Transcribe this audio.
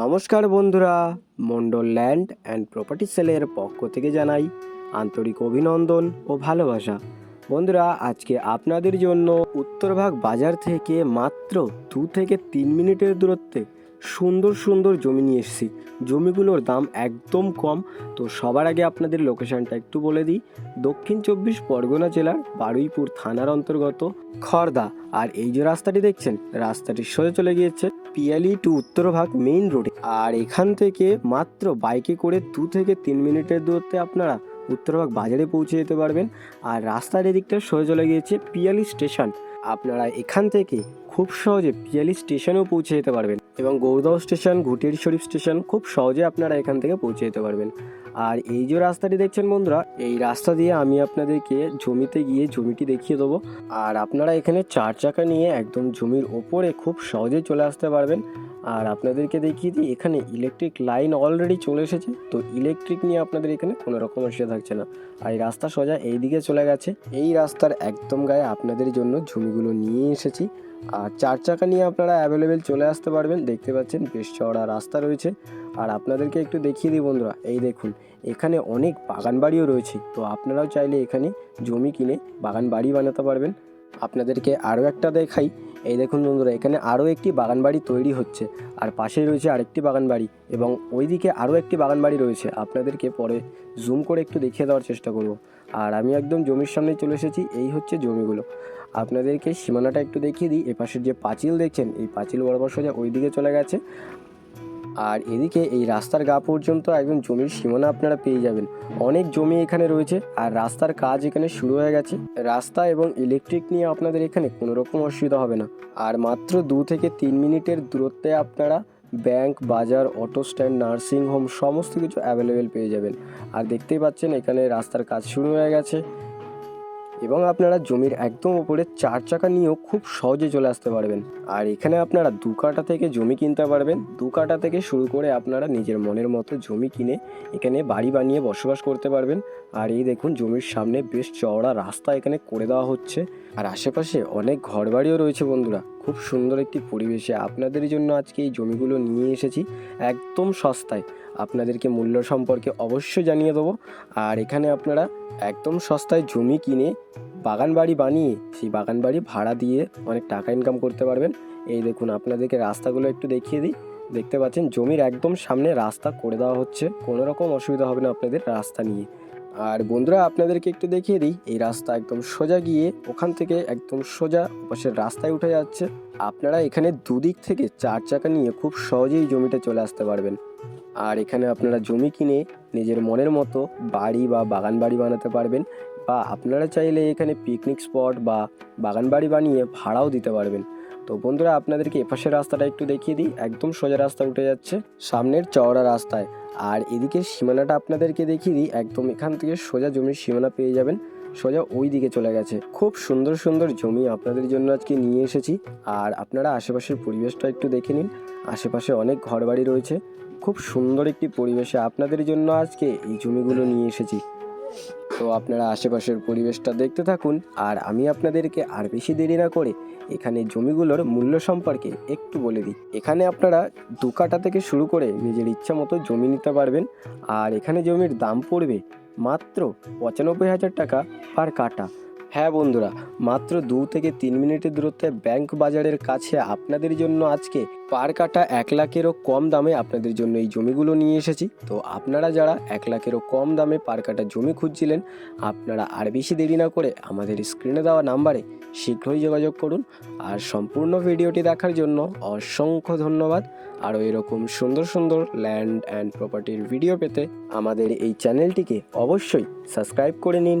নমস্কার বন্ধুরা, Mondal land and property সেলের পক্ষ থেকে জানাই আন্তরিক অভিনন্দন ও ভালোবাসা। বন্ধুরা, আজকে আপনাদের জন্য উত্তরভাগ বাজার থেকে মাত্র দু থেকে তিন মিনিটের দূরত্বে সুন্দর সুন্দর জমি নিয়ে এসেছি। জমিগুলোর দাম একদম কম, তো সবার আগে আপনাদের লোকেশানটা একটু বলে দিই। দক্ষিণ চব্বিশ পরগনা জেলার বারুইপুর থানার অন্তর্গত খড়দা আর এই যে রাস্তাটি দেখছেন, রাস্তাটি সোজা চলে গিয়েছে পিয়ালি টু উত্তরভাগ মেইন রোডে আর এখান থেকে মাত্র বাইকে করে দু থেকে তিন মিনিটের দূরত্বে আপনারা উত্তরভাগ বাজারে পৌঁছে যেতে পারবেন। আর রাস্তার এদিকটা সোজা চলে গিয়েছে পিয়ালি স্টেশন আপনারা এখান থেকে খুব সহজে পিয়ালি স্টেশনেও পৌঁছে যেতে পারবেন। এবং গৌরদাও স্টেশন, ঘুটিয়ারি শরীফ স্টেশন খুব সহজে আপনারা এখান থেকে পৌঁছে যেতে পারবেন। আর এই যে রাস্তাটি দেখছেন বন্ধুরা, এই রাস্তা দিয়ে আমি আপনাদেরকে জমিতে গিয়ে জমিটি দেখিয়ে দেবো। আর আপনারা এখানে চার চাকা নিয়ে একদম জমির ওপরে খুব সহজে চলে আসতে পারবেন। আর আপনাদেরকে দেখিয়ে দিই, এখানে ইলেকট্রিক লাইন অলরেডি চলে এসেছে। তো ইলেকট্রিক নিয়ে আপনাদের এখানে কোনো রকম অসুবিধা থাকছে না। আর এই রাস্তা সোজা এই দিকে চলে গেছে। এই রাস্তার একদম গায়ে আপনাদের জন্য জমিগুলো নিয়ে এসেছি। আর চার চাকা নিয়ে আপনারা অ্যাভেলেবেল চলে আসতে পারবেন। দেখতে পাচ্ছেন বেশ চওড়া রাস্তা রয়েছে। আর আপনাদেরকে একটু দেখিয়ে দিই বন্ধুরা, এই দেখুন, এখানে অনেক বাগান বাড়িও রয়েছে। তো আপনারাও চাইলে এখানে জমি কিনে বাগান বাড়ি বানাতে পারবেন। আপনাদেরকে আরও একটা দেখাই এই দেখুন বন্ধুরা, এখানে আরও একটি বাগান বাড়ি তৈরি হচ্ছে। আর পাশেই রয়েছে আরেকটি বাগান বাড়ি এবং ওইদিকে আরও একটি বাগান বাড়ি রয়েছে। আপনাদেরকে পরে জুম করে একটু দেখিয়ে দেওয়ার চেষ্টা করব। আর আমি একদম জমির সামনে চলে এসেছি, এই হচ্ছে জমিগুলো। আপনাদেরকে সীমানাটা একটু দেখিয়ে দিই, এপাশের যে পাঁচিল দেখছেন, এই পাঁচিল বরাবর সোজা ওই দিকে চলে গেছে। আর এদিকে এই রাস্তার গা পর্যন্ত একদম জমির সীমানা আপনারা পেয়ে যাবেন। অনেক জমি এখানে রয়েছে আর রাস্তার কাজ এখানে শুরু হয়ে গেছে। রাস্তা এবং ইলেকট্রিক নিয়ে আপনাদের এখানে কোনো রকম অসুবিধা হবে না। আর মাত্র দু থেকে তিন মিনিটের দূরত্বে আপনারা ব্যাংক, বাজার, অটো স্ট্যান্ড, নার্সিং হোম সমস্ত কিছু অ্যাভেলেবেল পেয়ে যাবেন। আর দেখতেই পাচ্ছেন এখানে রাস্তার কাজ শুরু হয়ে গেছে। এবং আপনারা জমির একদম উপরে চার চাকা নিয়েও খুব সহজে চলে আসতে পারবেন। আর এখানে আপনারা দু কাটা থেকে জমি কিনতে পারবেন। দু কাটা থেকে শুরু করে আপনারা নিজের মনের মতো জমি কিনে এখানে বাড়ি বানিয়ে বসবাস করতে পারবেন। আর এই দেখুন জমির সামনে বেশ চওড়া রাস্তা এখানে করে দেওয়া হচ্ছে। আর আশেপাশে অনেক ঘরবাড়িও রয়েছে বন্ধুরা। খুব সুন্দর একটি পরিবেশে। আপনাদের জন্য আজকে এই জমিগুলো নিয়ে এসেছি একদম সস্তায়। আপনাদেরকে মূল্য সম্পর্কে অবশ্যই জানিয়ে দেবো। আর এখানে আপনারা একদম সস্তায় জমি কিনে বাগান বাড়ি বানিয়ে, সেই বাগান বাড়ি ভাড়া দিয়ে অনেক টাকা ইনকাম করতে পারবেন। এই দেখুন, আপনাদেরকে রাস্তাগুলো একটু দেখিয়ে দিই। দেখতে পাচ্ছেন, জমির একদম সামনে রাস্তা করে দেওয়া হচ্ছে। কোনো রকম অসুবিধা হবে না আপনাদের রাস্তা নিয়ে। আর বন্ধুরা, আপনাদেরকে একটু দেখিয়ে দিই, এই রাস্তা একদম সোজা গিয়ে ওখান থেকে একদম সোজা পাশের রাস্তায় উঠে যাচ্ছে। আপনারা এখানে দুদিক থেকে চার চাকা নিয়ে খুব সহজেই জমিতে চলে আসতে পারবেন। আর এখানে আপনারা জমি কিনে নিজের মনের মতো বাড়ি বা বাগান বাড়ি বানাতে পারবেন বা আপনারা চাইলে এখানে পিকনিক স্পট বা বাগান বাড়ি বানিয়ে ভাড়াও দিতে পারবেন। তো বন্ধুরা, আপনাদেরকে এপাশের রাস্তাটা একটু দেখিয়ে দিই। একদম সোজা রাস্তা উঠে যাচ্ছে, সামনের চওড়া রাস্তায়। আর এদিকে সীমানাটা আপনাদেরকে দেখিয়ে দিই। একদম এখান থেকে সোজা জমির সীমানা পেয়ে যাবেন। সোজা ওই দিকে চলে গেছে। খুব সুন্দর সুন্দর জমি আপনাদের জন্য আজকে নিয়ে এসেছি। আর আপনারা আশেপাশের পরিবেশটা একটু দেখে নিন। আশেপাশে অনেক ঘরবাড়ি রয়েছে। খুব সুন্দর একটি পরিবেশে আপনাদের জন্য আজকে এই জমিগুলো নিয়ে এসেছি। তো আপনারা আশেপাশের পরিবেশটা দেখতে থাকুন, আর আমি আপনাদেরকে আর বেশি দেরি না করে এখানে জমিগুলোর মূল্য সম্পর্কে একটু বলে দিই। এখানে আপনারা দু কাটা থেকে শুরু করে নিজের ইচ্ছা মতো জমি নিতে পারবেন, আর এখানে জমির দাম পড়বে মাত্র পঁচানব্বই হাজার টাকা পার কাটা হ্যাঁ বন্ধুরা, মাত্র দু থেকে তিন মিনিটের দূরত্বে ব্যাংক বাজারের কাছে আপনাদের জন্য আজকে পার কাটা এক লাখেরও কম দামে আপনাদের জন্য এই জমিগুলো নিয়ে এসেছি। তো আপনারা যারা এক লাখেরও কম দামে পার কাটা জমি খুঁজছিলেন, আপনারা আর বেশি দেরি না করে আমাদের স্ক্রিনে দেওয়া নাম্বারে শীঘ্রই যোগাযোগ করুন। আর সম্পূর্ণ ভিডিওটি দেখার জন্য অসংখ্য ধন্যবাদ। আরও এরকম সুন্দর সুন্দর ল্যান্ড অ্যান্ড প্রপার্টির ভিডিও পেতে আমাদের এই চ্যানেলটিকে অবশ্যই সাবস্ক্রাইব করে নিন।